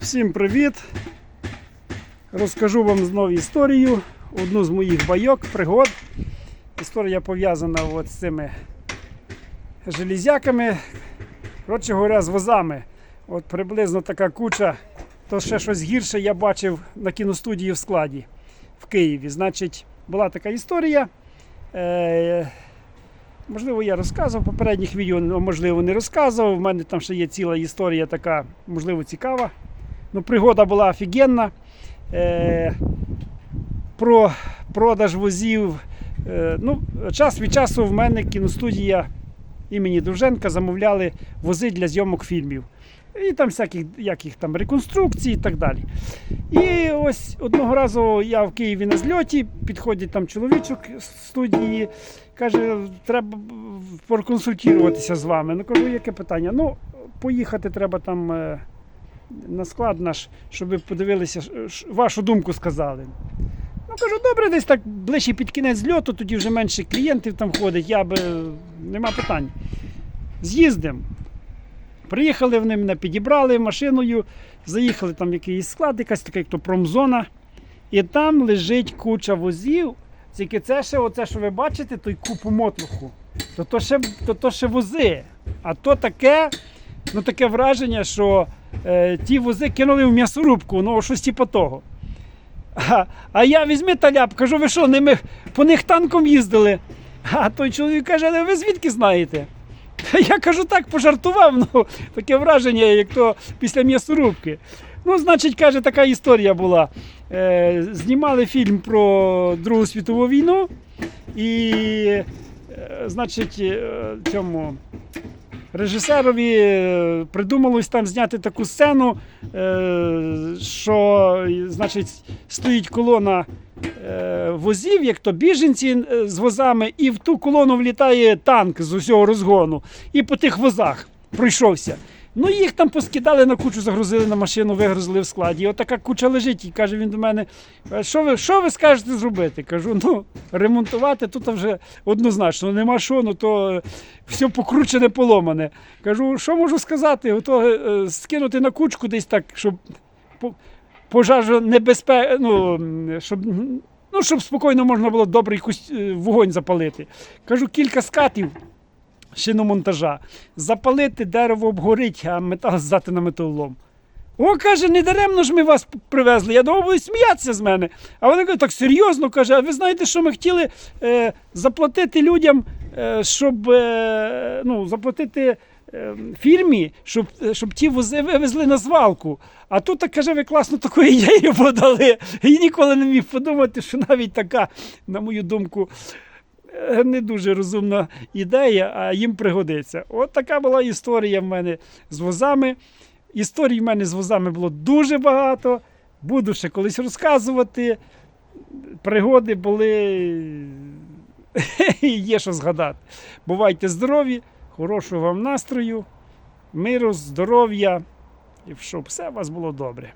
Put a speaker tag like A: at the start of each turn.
A: Всім привіт! Розкажу вам знову історію, одну з моїх байок, пригод. Історія пов'язана от з цими железяками, коротше говоря, з возами. От приблизно така куча, то ще щось гірше я бачив на кіностудії в складі в Києві. Значить, була така історія. Е, Можливо, я розказував попередніх відео, а можливо, не розказував. У мене там ще є ціла історія така, можливо, цікава. Ну, пригода була офігенна. Е, про продаж возів. Е, ну, час від часу в мене кіностудія імені Довженка замовляли вози для зйомок фільмів. І там всяких яких там реконструкцій і так далі. І ось одного разу я в Києві на зльоті, підходить там чоловічок з студії, каже, треба проконсультуватися з вами. Ну кажу, яке питання? Ну, поїхати треба там е, на склад наш, щоб ви подивилися, вашу думку сказали. Ну, кажу, добре, десь так ближче під кінець зльоту, тоді вже менше клієнтів там ходить, я би нема питань. З'їздимо. Приїхали вони мене підібрали машиною, заїхали там якийсь склад, якась така, як то промзона. І там лежить куча возів. Тільки це ще, оце, що ви бачите, той купу мотлуху. То то ще, то, то ще вози. А то таке, ну таке враження, що ті вози кинули в м'ясорубку, ну щось типу того. А, а я візьми таляп, кажу, ви що, ними, по них танком їздили? А той чоловік каже, але ви звідки знаєте? Я кажу, так пожартував, ну таке враження, як то після м'ясорубки. Ну, значить, каже, така історія була. Е, знімали фільм про Другу світову війну, і, е, значить, е, режисерові е, придумалось там зняти таку сцену, е, що, значить, стоїть колона е, возів, як то біженці з возами, і в ту колону влітає танк з усього розгону. І по тих возах пройшовся. Ну, їх там поскидали на кучу, загрузили на машину, вигрузили в складі. І отака куча лежить. І каже він до мене: що ви, що ви скажете зробити? Кажу, ну, ремонтувати тут вже однозначно, нема що, ну то е, все покручене, поломане. Кажу, що можу сказати? Ото е, скинути на кучку десь так, щоб по- пожежу небезпе... ну, щоб, ну, щоб спокійно можна було добрий е, вогонь запалити. Кажу, кілька скатів шиномонтажа. Запалити, дерево обгорить, а метал здати на металолом. О, каже, не даремно ж ми вас привезли. Я думав, будуть сміятися з мене. А вони кажуть, так серйозно каже, а ви знаєте, що ми хотіли е, заплатити людям, е, щоб е, ну, заплатити е, фірмі, щоб, е, щоб ті вивезли на звалку. А тут так каже, ви класно таку ідею подали. І ніколи не міг подумати, що навіть така, на мою думку, не дуже розумна ідея, а їм пригодиться. От така була історія в мене з возами. Історій в мене з возами було дуже багато. Буду ще колись розказувати. Пригоди були. Є що згадати. Бувайте здорові, хорошого вам настрою, миру, здоров'я і щоб все у вас було добре.